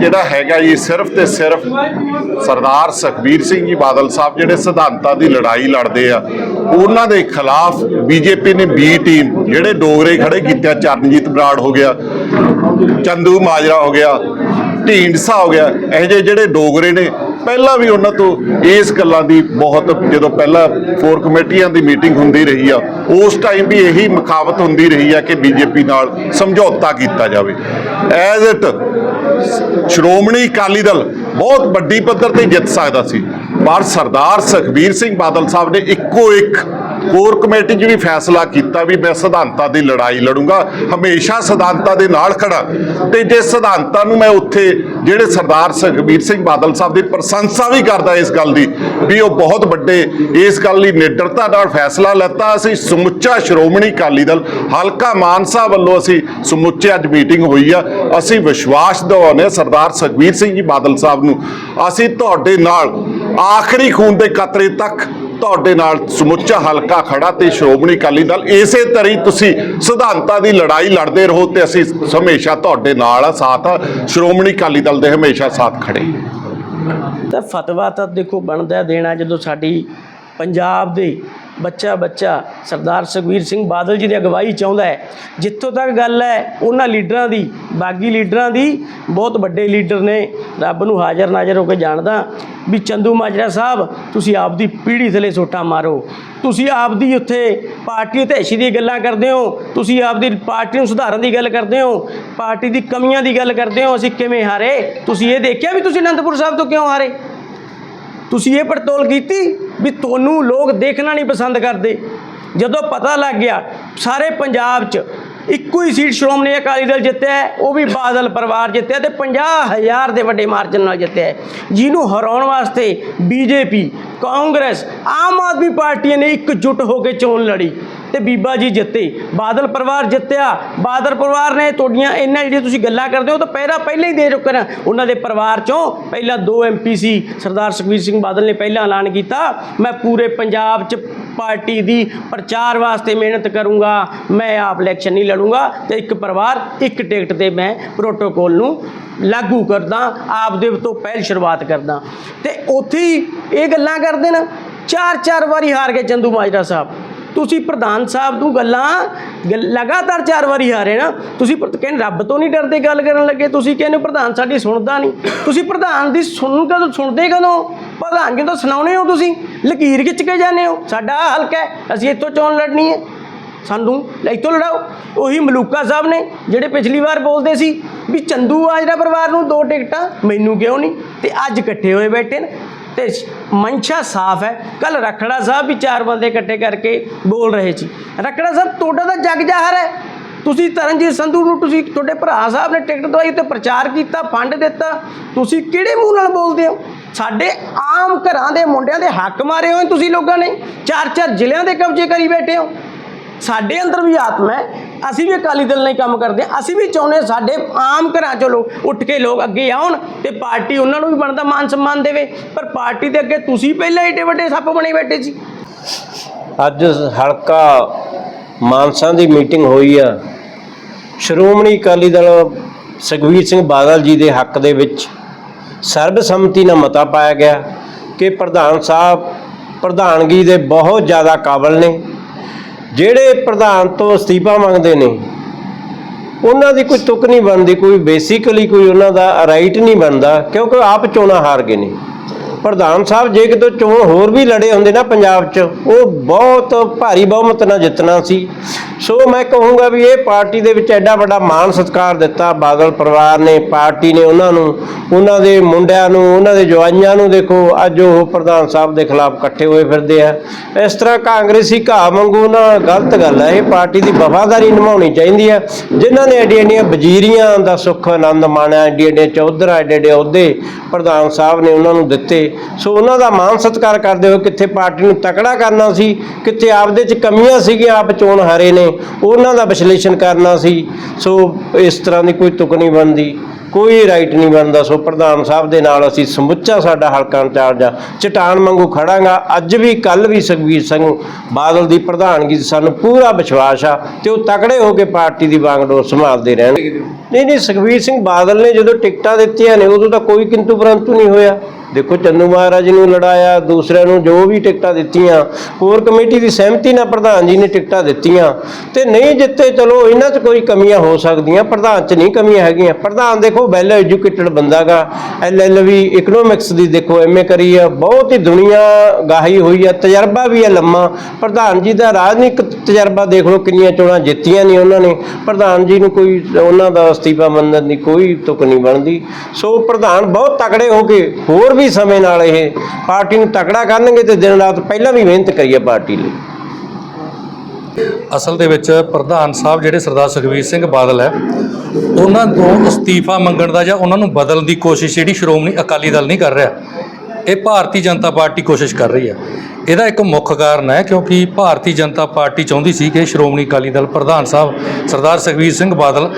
ਜਿਹੜਾ ਹੈਗਾ ਜੀ, ਸਿਰਫ ਤੇ ਸਿਰਫ ਸਰਦਾਰ ਸੁਖਬੀਰ ਸਿੰਘ ਜੀ ਬਾਦਲ ਸਾਹਿਬ ਜਿਹੜੇ ਸਿਧਾਂਤਾਂ ਦੀ ਲੜਾਈ ਲੜਦੇ ਆ, ਉਹਨਾਂ ਦੇ ਖਿਲਾਫ ਬੀਜੇਪੀ ਨੇ ਬੀ ਟੀਮ ਜਿਹੜੇ ਡੋਗਰੇ ਖੜੇ ਕੀਤੇ ਚਰਨਜੀਤ ਬਰਾੜ ਹੋ ਗਿਆ, ਚੰਦੂ ਮਾਜਰਾ ਹੋ ਗਿਆ, ਢੀਂਡਸਾ ਹੋ ਗਿਆ, ਇਹ ਜਿਹੇ ਜਿਹੜੇ ਡੋਗਰੇ ਨੇ, ਪਹਿਲਾਂ ਵੀ ਉਹਨਾਂ ਤੋਂ ਇਸ ਗੱਲਾਂ ਦੀ ਬਹੁਤ, ਜਦੋਂ ਪਹਿਲਾਂ ਫੋਰ ਕਮੇਟੀਆਂ ਦੀ ਮੀਟਿੰਗ ਹੁੰਦੀ ਰਹੀ ਆ, ਉਸ ਟਾਈਮ ਵੀ ਇਹੀ ਮੁਖਾਵਤ ਹੁੰਦੀ ਰਹੀ ਆ ਕਿ ਬੀਜੇਪੀ ਨਾਲ ਸਮਝੌਤਾ ਕੀਤਾ ਜਾਵੇ। ਐਜ਼ ਇਟ ਸ਼੍ਰੋਮਣੀ ਅਕਾਲੀ ਦਲ ਬਹੁਤ ਵੱਡੀ ਪੱਧਰ ਤੇ ਜਿੱਤ ਸਕਦਾ ਸੀ। ਪਰ ਸਰਦਾਰ ਸੁਖਬੀਰ ਸਿੰਘ ਬਾਦਲ ਸਾਹਿਬ ਨੇ ਇੱਕੋ ਇੱਕ ਕੋਰ ਕਮੇਟੀ 'ਚ ਵੀ ਫੈਸਲਾ ਕੀਤਾ ਵੀ ਮੈਂ ਸਿਧਾਂਤਾਂ ਦੀ ਲੜਾਈ ਲੜੂੰਗਾ, ਹਮੇਸ਼ਾ ਸਿਧਾਂਤਾਂ ਦੇ ਨਾਲ ਖੜਾ। ਤੇ ਜੇ ਸਿਧਾਂਤਾਂ ਨੂੰ ਮੈਂ ਉੱਥੇ ਜਿਹੜੇ ਸਰਦਾਰ ਸੁਖਬੀਰ ਸਿੰਘ ਬਾਦਲ ਸਾਹਿਬ ਦੀ ਪ੍ਰਸ਼ੰਸਾ ਵੀ ਕਰਦਾ ਇਸ ਗੱਲ ਦੀ, ਵੀ ਉਹ ਬਹੁਤ ਵੱਡੇ ਇਸ ਗੱਲ ਲਈ ਨਿਡਰਤਾ ਨਾਲ ਫੈਸਲਾ ਲੈਤਾ। ਅਸੀਂ ਸਮੁੱਚਾ ਸ਼੍ਰੋਮਣੀ ਅਕਾਲੀ ਦਲ, ਹਲਕਾ ਮਾਨਸਾ ਵੱਲੋਂ ਅਸੀਂ ਸਮੁੱਚੇ ਅੱਜ ਮੀਟਿੰਗ ਹੋਈ ਆ। ਅਸੀਂ ਵਿਸ਼ਵਾਸ ਦਿਵਾਉਂਦੇ ਹਾਂ ਸਰਦਾਰ ਸੁਖਬੀਰ ਸਿੰਘ ਜੀ ਬਾਦਲ ਸਾਹਿਬ ਨੂੰ। ਅਸੀਂ ਤੁਹਾਡੇ ਨਾਲ ਆਖਰੀ ਖੂਨ ਦੇ ਕਤਰੇ ਤੱਕ ਤੁਹਾਡੇ ਨਾਲ ਸਮੁੱਚਾ ਹਲਕਾ ਖੜਾ ਤੇ ਸ਼੍ਰੋਮਣੀ ਅਕਾਲੀ ਦਲ ਇਸੇ ਤਰ੍ਹਾਂ ਹੀ ਤੁਸੀਂ ਸਿਧਾਂਤਾਂ ਦੀ ਲੜਾਈ ਲੜਦੇ ਰਹੋ ਤੇ ਅਸੀਂ ਹਮੇਸ਼ਾ ਤੁਹਾਡੇ ਨਾਲ ਆ, ਸਾਥ ਸ਼੍ਰੋਮਣੀ ਅਕਾਲੀ ਦਲ ਦੇ ਹਮੇਸ਼ਾ ਸਾਥ ਖੜੇ। ਤਾਂ ਫਤਵਾ ਤਾਂ ਦੇਖੋ ਬਣਦਾ ਦੇਣਾ ਜਦੋਂ ਸਾਡੀ ਪੰਜਾਬ ਦੇ ਬੱਚਾ ਬੱਚਾ, ਸਰਦਾਰ ਸੁਖਬੀਰ ਸਿੰਘ ਬਾਦਲ ਜੀ ਦੀ ਅਗਵਾਈ ਚਾਹੁੰਦਾ ਹੈ। ਜਿੱਥੋਂ ਤੱਕ ਗੱਲ ਹੈ, ਉਹਨਾਂ ਲੀਡਰਾਂ ਦੀ, ਬਾਗੀ ਲੀਡਰਾਂ ਦੀ, ਬਹੁਤ ਵੱਡੇ ਲੀਡਰ ਨੇ। ਰੱਬ ਨੂੰ ਹਾਜ਼ਰ ਨਾਜ਼ਰ ਹੋ ਕੇ ਜਾਣਦਾ ਵੀ ਚੰਦੂ ਮਾਜਰਾ ਸਾਹਿਬ, ਤੁਸੀਂ ਆਪਦੀ ਪੀੜ੍ਹੀ ਥਲੇ ਸੋਟਾ ਮਾਰੋ। ਤੁਸੀਂ ਆਪਦੀ ਉੱਥੇ ਪਾਰਟੀ ਤੇ ਦੀ ਗੱਲਾਂ ਕਰਦੇ ਹੋ, ਤੁਸੀਂ ਆਪਦੀ ਪਾਰਟੀ ਨੂੰ ਸੁਧਾਰਨ ਦੀ ਗੱਲ ਕਰਦੇ ਹੋ, ਪਾਰਟੀ ਦੀ ਕਮੀਆਂ ਦੀ ਗੱਲ ਕਰਦੇ ਹੋ, ਅਸੀਂ ਕਿਵੇਂ ਹਾਰੇ? ਤੁਸੀਂ ਇਹ ਦੇਖਿਆ ਵੀ ਤੁਸੀਂ ਅਨੰਦਪੁਰ ਸਾਹਿਬ ਤੋਂ ਕਿਉਂ ਹਾਰੇ? ਤੁਸੀਂ ਇਹ ਪੜਤੋਲ ਕੀਤੀ? ਵੀ ਤੁਹਾਨੂੰ ਲੋਕ ਦੇਖਣਾ ਨਹੀਂ ਪਸੰਦ ਕਰਦੇ ਜਦੋਂ ਪਤਾ ਲੱਗ ਗਿਆ, ਸਾਰੇ ਪੰਜਾਬ 'ਚ ਇੱਕੋ ਹੀ ਸੀਟ ਸ਼੍ਰੋਮਣੀ ਅਕਾਲੀ ਦਲ ਜਿੱਤਿਆ ਉਹ ਵੀ ਬਾਦਲ ਪਰਿਵਾਰ ਜਿੱਤਿਆ ਤੇ 50000 ਦੇ ਵੱਡੇ ਮਾਰਜਨ ਨਾਲ ਜਿੱਤਿਆ ਹੈ। ਜਿਹਨੂੰ ਹਰਾਉਣ ਵਾਸਤੇ BJP, Congress, Aam Aadmi Party ਨੇ ਇਕਜੁੱਟ ਹੋ ਕੇ ਚੋਣ ਲੜੀ ਤੇ ਬੀਬਾ ਜੀ ਜਿੱਤੇ। ਬਾਦਲ ਪਰਿਵਾਰ ਜਿੱਤਿਆ। ਬਾਦਲ ਪਰਿਵਾਰ ਨੇ ਤੁਹਾਡੀਆਂ ਇਹਨਾਂ ਜਿਹੜੀਆਂ ਤੁਸੀਂ ਗੱਲਾਂ ਕਰਦੇ ਹੋ ਤਾਂ ਪਹਿਰਾ ਪਹਿਲਾਂ ਹੀ ਦੇ ਚੁੱਕੇ ਨੇ। ਉਹਨਾਂ ਦੇ ਪਰਿਵਾਰ ਚੋਂ ਪਹਿਲਾਂ ਦੋ ਐਮਪੀ ਸੀ, ਸਰਦਾਰ ਸੁਖਬੀਰ ਸਿੰਘ ਬਾਦਲ ਨੇ ਪਹਿਲਾਂ ਐਲਾਨ ਕੀਤਾ। ਮੈਂ ਪੂਰੇ ਪੰਜਾਬ 'ਚ ਪਾਰਟੀ ਦੀ ਪ੍ਰਚਾਰ ਵਾਸਤੇ ਮਿਹਨਤ ਕਰੂੰਗਾ। ਮੈਂ ਆਪ ਇਲੈਕਸ਼ਨ ਨਹੀਂ ਲੜੂੰਗਾ ਤੇ ਇੱਕ ਪਰਿਵਾਰ, ਇੱਕ ਟਿਕਟ ਤੇ ਮੈਂ ਪ੍ਰੋਟੋਕੋਲ ਨੂੰ ਲਾਗੂ ਕਰਦਾ, ਆਪ ਦੇ ਤੋਂ ਪਹਿਲ ਸ਼ੁਰੂਆਤ ਕਰਦਾ। ਤੇ ਉੱਥੇ ਹੀ ਇਹ ਗੱਲਾਂ ਕਰਦੇ ਨੇ। ਚਾਰ ਚਾਰ ਵਾਰੀ ਹਾਰ ਗਏ ਚੰਦੂ ਮਾਜਰਾ ਸਾਹਿਬ। ਤੁਸੀਂ ਪ੍ਰਧਾਨ ਸਾਹਿਬ ਨੂੰ ਗੱਲਾਂ ਗੱਲ- ਲਗਾਤਾਰ ਚਾਰ ਵਾਰੀ ਆ ਰਹੇ ਨਾ, ਤੁਸੀਂ ਕਹਿੰਦੇ ਰੱਬ ਤੋਂ ਨਹੀਂ ਡਰਦੇ ਗੱਲ ਕਰਨ ਲੱਗੇ, ਤੁਸੀਂ ਕਹਿੰਦੇ ਪ੍ਰਧਾਨ ਸਾਡੀ ਸੁਣਦਾ ਨਹੀਂ। ਤੁਸੀਂ ਪ੍ਰਧਾਨ ਦੀ ਸੁਣ ਕਦੋਂ ਸੁਣਦੇ ਕਦੋਂ? ਪ੍ਰਧਾਨ ਜੀ ਤਾਂ ਸੁਣਾਉਣੇ ਹੋ ਤੁਸੀਂ? ਲਕੀਰ ਖਿੱਚ ਕੇ ਜਾਂਦੇ ਹੋ। ਸਾਡਾ ਆਹ ਹਲਕਾ ਹੈ, ਅਸੀਂ ਇੱਥੋਂ ਚੋਣ ਲੜਨੀ ਹੈ। ਸਾਨੂੰ ਇੱਥੋਂ ਲੜਾਓ। ਉਹੀ ਮਲੂਕਾ ਸਾਹਿਬ ਨੇ ਜਿਹੜੇ ਪਿਛਲੀ ਵਾਰ ਬੋਲਦੇ ਸੀ ਵੀ ਚੰਦੂ ਆਜਰਾ ਪਰਿਵਾਰ ਨੂੰ ਦੋ ਟਿਕਟਾਂ, ਮੈਨੂੰ ਕਿਉਂ ਨਹੀਂ? ਤੇ ਅੱਜ ਇਕੱਠੇ ਹੋਏ ਬੈਠੇ ਨੇ। ਤੇ ਮੰਸ਼ਾ ਸਾਫ਼ ਹੈ। ਕੱਲ ਰਖੜਾ ਸਾਹਿਬ ਵੀ ਚਾਰ ਬੰਦੇ ਇਕੱਠੇ ਕਰਕੇ ਬੋਲ ਰਹੇ ਸੀ। ਰਖੜਾ ਸਾਹਿਬ, ਤੁਹਾਡਾ ਤਾਂ ਜਗ ਜਾਹਰ ਹੈ। ਤੁਸੀਂ ਤਰਨਜੀਤ ਸੰਧੂ ਨੂੰ ਤੁਸੀਂ ਤੁਹਾਡੇ ਭਰਾ ਸਾਹਿਬ ਨੇ ਟਿਕਟ ਦਵਾਈ ਤੇ ਪ੍ਰਚਾਰ ਕੀਤਾ, ਫੰਡ ਦਿੱਤਾ। ਤੁਸੀਂ ਕਿਹੜੇ ਮੂੰਹ ਨਾਲ ਬੋਲਦੇ ਹੋ? ਸਾਡੇ ਆਮ ਘਰਾਂ ਦੇ ਮੁੰਡਿਆਂ ਦੇ ਹੱਕ ਮਾਰੇ ਹੋਏ ਤੁਸੀਂ ਲੋਕਾਂ ਨੇ। ਚਾਰ ਚਾਰ ਜ਼ਿਲ੍ਹਿਆਂ ਦੇ ਕਬਜ਼ੇ ਕਰੀ ਬੈਠੇ ਹੋ। ਸਾਡੇ ਅੰਦਰ ਵੀ ਆਤਮਾ ਹੈ, ਅਸੀਂ ਵੀ ਅਕਾਲੀ ਦਲ ਨਾਲ ਕੰਮ ਕਰਦੇ ਹਾਂ। ਅਸੀਂ ਵੀ ਚਾਹੁੰਦੇ ਹਾਂ ਸਾਡੇ ਆਮ ਘਰਾਂ ਚੋਂ ਲੋਕ ਉੱਠ ਕੇ ਲੋਕ ਅੱਗੇ ਆਉਣ ਤੇ ਪਾਰਟੀ ਉਹਨਾਂ ਨੂੰ ਵੀ ਬਣਦਾ ਮਾਨ ਸਨਮਾਨ ਦੇਵੇ। ਪਰ ਪਾਰਟੀ ਦੇ ਅੱਗੇ ਤੁਸੀਂ ਪਹਿਲਾਂ ਏਡੇ ਵੱਡੇ ਸੱਪ ਬਣੇ ਬੈਠੇ ਸੀ। ਅੱਜ ਹਲਕਾ ਮਾਨਸਾ ਦੀ ਮੀਟਿੰਗ ਹੋਈ ਆ। ਸ਼੍ਰੋਮਣੀ ਅਕਾਲੀ ਦਲ ਸੁਖਬੀਰ ਸਿੰਘ ਬਾਦਲ ਜੀ ਦੇ ਹੱਕ ਦੇ ਵਿੱਚ ਸਰਬਸੰਮਤੀ ਨਾਲ ਮਤਾ ਪਾਇਆ ਗਿਆ ਕਿ ਪ੍ਰਧਾਨ ਸਾਹਿਬ ਪ੍ਰਧਾਨਗੀ ਦੇ ਬਹੁਤ ਜ਼ਿਆਦਾ ਕਾਬਲ ਨੇ। ਜਿਹੜੇ ਪ੍ਰਧਾਨ ਤੋਂ ਅਸਤੀਫਾ ਮੰਗਦੇ ਨੇ, ਉਹਨਾਂ ਦੀ ਕੋਈ ਤੁਕ ਨਹੀਂ ਬਣਦੀ, ਕੋਈ ਬੇਸਿਕਲੀ ਕੋਈ ਉਹਨਾਂ ਦਾ ਰਾਈਟ ਨਹੀਂ ਬਣਦਾ, ਕਿਉਂਕਿ ਉਹ ਆਪ ਚੋਣਾਂ ਹਾਰ ਗਏ ਨੇ। ਪ੍ਰਧਾਨ ਸਾਹਿਬ, ਜੇ ਕਿਤੇ ਚੋਣ ਹੋਰ ਵੀ ਲੜੇ ਹੁੰਦੇ ਨਾ ਪੰਜਾਬ 'ਚ, ਉਹ ਬਹੁਤ ਭਾਰੀ ਬਹੁਮਤ ਨਾਲ ਜਿੱਤਣਾ ਸੀ। ਸੋ ਮੈਂ ਕਹੂੰਗਾ ਵੀ ਇਹ ਪਾਰਟੀ ਦੇ ਵਿੱਚ ਐਡਾ ਵੱਡਾ ਮਾਣ ਸਤਿਕਾਰ ਦਿੱਤਾ। ਬਾਦਲ ਪਰਿਵਾਰ ਨੇ, ਪਾਰਟੀ ਨੇ ਉਹਨਾਂ ਨੂੰ, ਉਹਨਾਂ ਦੇ ਮੁੰਡਿਆਂ ਨੂੰ, ਉਹਨਾਂ ਦੇ ਜਵਾਈਆਂ ਨੂੰ ਦੇਖੋ, ਅੱਜ ਉਹ ਪ੍ਰਧਾਨ ਸਾਹਿਬ ਦੇ ਖਿਲਾਫ ਇਕੱਠੇ ਹੋਏ ਫਿਰਦੇ ਆ। ਇਸ ਤਰ੍ਹਾਂ ਕਾਂਗਰਸੀ ਘਾਹ ਵਾਂਗੂ ਨਾ ਗਲਤ ਗੱਲ ਹੈ ਇਹ ਪਾਰਟੀ ਦੀ ਵਫਾਦਾਰੀ ਨਿਭਾਉਣੀ ਚਾਹੀਦੀ ਹੈ ਜਿਨ੍ਹਾਂ ਨੇ ਐਡੀਆਂ ਐਡੀਆਂ ਵਜ਼ੀਰੀਆਂ ਦਾ ਸੁੱਖ ਆਨੰਦ ਮਾਣਿਆ, ਐਡੀਆਂ ਐਡੀਆਂ ਚੌਧਰਾ, ਐਡੇ ਐਡੇ ਅਹੁਦੇ ਪ੍ਰਧਾਨ ਸਾਹਿਬ ਨੇ ਉਹਨਾਂ ਨੂੰ ਦਿੱਤੇ। ਸੋ ਉਹਨਾਂ ਦਾ ਮਾਣ ਸਤਿਕਾਰ ਕਰਦੇ ਹੋਏ ਕਿੱਥੇ ਪਾਰਟੀ ਨੂੰ ਤਕੜਾ ਕਰਨਾ ਸੀ, ਕਿੱਥੇ ਆਪਦੇ ਚ ਕਮੀਆਂ ਸੀਗੀਆਂ, ਆਪ ਚੋਣ ਹਾਰੇ ਨੇ। ਉਹਨਾਂ ਦਾ ਵਿਸ਼ਲੇਸ਼ਣ ਕਰਨਾ ਸੀ। ਸੋ ਇਸ ਤਰ੍ਹਾਂ ਦੀ ਕੋਈ ਤੁਕ ਨਹੀਂ ਬਣਦੀ। ਕੋਈ ਰਾਈਟ ਨਹੀਂ ਬਣਦਾ। ਸੋ ਪ੍ਰਧਾਨ ਸਾਹਿਬ ਦੇ ਨਾਲ ਅਸੀਂ ਸਮੁੱਚਾ ਸਾਡਾ ਹਲਕਾ ਇੰਚਾਰਜ ਚਟਾਨ ਵਾਂਗੂ ਖੜਾਂਗਾ। ਅੱਜ ਵੀ ਕੱਲ ਵੀ ਸੁਖਬੀਰ ਸਿੰਘ ਬਾਦਲ ਦੀ ਪ੍ਰਧਾਨਗੀ ਸਾਨੂੰ ਪੂਰਾ ਵਿਸ਼ਵਾਸ ਆ ਤੇ ਉਹ ਤਕੜੇ ਹੋ ਕੇ ਪਾਰਟੀ ਦੀ ਬਾਗਡੋਰ ਸੰਭਾਲਦੇ ਰਹਿਣਗੇ। ਨਹੀਂ ਨਹੀਂ ਸੁਖਬੀਰ ਸਿੰਘ ਬਾਦਲ ਨੇ ਜਦੋਂ ਟਿਕਟਾਂ ਦਿੱਤੀਆਂ ਨੇ ਉਦੋਂ ਤਾਂ ਕੋਈ ਕਿੰਤੂ ਪਰੰਤੂ ਨਹੀਂ ਹੋਇਆ। ਦੇਖੋ, ਚੰਨੂ ਮਹਾਰਾਜ ਨੂੰ ਲੜਾਇਆ, ਦੂਸਰਿਆਂ ਨੂੰ ਜੋ ਵੀ ਟਿਕਟਾਂ ਦਿੱਤੀਆਂ ਕੋਰ ਕਮੇਟੀ ਦੀ ਸਹਿਮਤੀ ਨਾਲ ਪ੍ਰਧਾਨ ਜੀ ਨੇ ਟਿਕਟਾਂ ਦਿੱਤੀਆਂ। ਤੇ ਨਹੀਂ ਜਿੱਤੇ, ਚਲੋ, ਇਹਨਾਂ 'ਚ ਕੋਈ ਕਮੀਆਂ ਹੋ ਸਕਦੀਆਂ, ਪ੍ਰਧਾਨ 'ਚ ਨਹੀਂ ਕਮੀਆਂ ਹੈਗੀਆਂ। ਪ੍ਰਧਾਨ ਦੇਖੋ ਵੈਲ ਐਜੂਕੇਟਡ ਬੰਦਾਗਾ। ਐਲਐਲਵੀ ਇਕਨੋਮਿਕਸ ਦੀ ਦੇਖੋ ਐਮਏ ਕਰੀ ਆ, ਬਹੁਤ ਹੀ ਦੁਨੀਆ ਗਾਹੀ ਹੋਈ ਆ, ਤਜਰਬਾ ਵੀ ਆ ਲੰਮਾ। ਪ੍ਰਧਾਨ ਜੀ ਦਾ ਰਾਜਨੀਤਿਕ ਤਜਰਬਾ ਦੇਖ ਲਓ, ਕਿੰਨੀਆਂ ਚੋਣਾਂ ਜਿੱਤੀਆਂ ਨਹੀਂ ਉਹਨਾਂ ਨੇ। ਪ੍ਰਧਾਨ ਜੀ ਨੂੰ ਕੋਈ, ਉਹਨਾਂ ਦਾ ਅਸਤੀਫਾ ਮੰਨਣ ਦੀ ਕੋਈ ਤੁਕ ਨਹੀਂ ਬਣਦੀ। ਸੋ, ਪ੍ਰਧਾਨ ਬਹੁਤ ਤਕੜੇ ਹੋ ਕੇ ਹੋਰ ਵੀ ਸਮੇਂ ਨਾਲ ਇਹ ਪਾਰਟੀ ਨੂੰ ਤਕੜਾ ਕਰਨਗੇ ਤੇ ਦਿਨ ਰਾਤ ਪਹਿਲਾਂ ਵੀ ਮਿਹਨਤ ਕਰੀਏ ਪਾਰਟੀ ਲਈ। ਅਸਲ ਦੇ ਵਿੱਚ ਪ੍ਰਧਾਨ ਸਾਹਿਬ ਜਿਹੜੇ ਸਰਦਾਰ ਸੁਖਬੀਰ ਸਿੰਘ ਬਾਦਲ ਹੈ, ਉਹਨਾਂ ਤੋਂ ਅਸਤੀਫਾ ਮੰਗਣ ਦਾ ਜਾਂ ਉਹਨਾਂ ਨੂੰ ਬਦਲਣ ਦੀ ਕੋਸ਼ਿਸ਼ ਜਿਹੜੀ ਸ਼੍ਰੋਮਣੀ ਅਕਾਲੀ ਦਲ ਨਹੀਂ ਕਰ ਰਿਹਾ, ਇਹ ਭਾਰਤੀ ਜਨਤਾ ਪਾਰਟੀ ਕੋਸ਼ਿਸ਼ ਕਰ ਰਹੀ ਹੈ। ਇਹਦਾ ਇੱਕ ਮੁੱਖ ਕਾਰਨ ਹੈ ਕਿਉਂਕਿ ਭਾਰਤੀ ਜਨਤਾ ਪਾਰਟੀ ਚਾਹੁੰਦੀ ਸੀ ਕਿ ਸ਼੍ਰੋਮਣੀ ਅਕਾਲੀ ਦਲ ਪ੍ਰਧਾਨ ਸਾਹਿਬ ਸਰਦਾਰ ਸੁਖਬੀਰ ਸਿੰਘ ਬਾਦਲ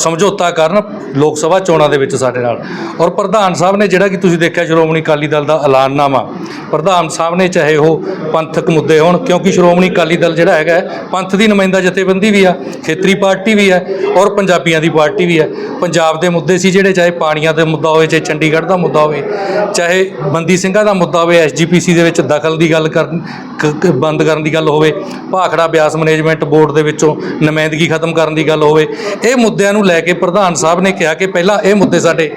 ਸਮਝੌਤਾ ਕਰਨ ਲੋਕ ਸਭਾ ਚੋਣਾਂ ਦੇ ਵਿੱਚ ਸਾਡੇ ਨਾਲ। ਔਰ ਪ੍ਰਧਾਨ ਸਾਹਿਬ ਨੇ ਜਿਹੜਾ ਕਿ ਤੁਸੀਂ ਦੇਖਿਆ ਸ਼੍ਰੋਮਣੀ ਅਕਾਲੀ ਦਲ ਦਾ ਐਲਾਨਨਾਮਾ, ਪ੍ਰਧਾਨ ਸਾਹਿਬ ਨੇ ਚਾਹੇ ਉਹ ਪੰਥਕ ਮੁੱਦੇ ਹੋਣ, ਕਿਉਂਕਿ ਸ਼੍ਰੋਮਣੀ ਅਕਾਲੀ ਦਲ ਜਿਹੜਾ ਹੈਗਾ ਪੰਥ ਦੀ ਨੁਮਾਇੰਦਾ ਜਥੇਬੰਦੀ ਵੀ ਆ, ਖੇਤਰੀ ਪਾਰਟੀ ਵੀ ਹੈ ਔਰ ਪੰਜਾਬੀਆਂ ਦੀ ਪਾਰਟੀ ਵੀ ਹੈ। ਪੰਜਾਬ ਦੇ ਮੁੱਦੇ ਸੀ ਜਿਹੜੇ, ਚਾਹੇ ਪਾਣੀਆਂ ਦਾ ਮੁੱਦਾ ਹੋਵੇ, ਚਾਹੇ ਚੰਡੀਗੜ੍ਹ ਦਾ ਮੁੱਦਾ ਹੋਵੇ, ਚਾਹੇ ਬੰਦੀ ਸਿੰਘਾਂ ਦਾ ਮੁੱਦਾ ਹੋਵੇ ਐਸਜੀਪੀਸੀ ਦੇ ਵਿੱਚ ਦਖਲ ਦੀ ਗੱਲ ਕਰਨ ਬੰਦ ਕਰਨ ਦੀ ਗੱਲ ਹੋਵੇ, ਭਾਖੜਾ ਬਿਆਸ ਮੈਨੇਜਮੈਂਟ ਬੋਰਡ ਦੇ ਵਿੱਚੋਂ ਨੁਮਾਇੰਦਗੀ ਖਤਮ ਕਰਨ ਦੀ ਗੱਲ ਹੋਵੇ, ਇਹ ਮੁੱਦਿਆਂ ਨੂੰ ਲੈ ਕੇ ਪ੍ਰਧਾਨ ਸਾਹਿਬ ਨੇ ਕਿਹਾ ਕਿ ਪਹਿਲਾਂ ਇਹ ਮੁੱਦੇ ਸਾਡੇ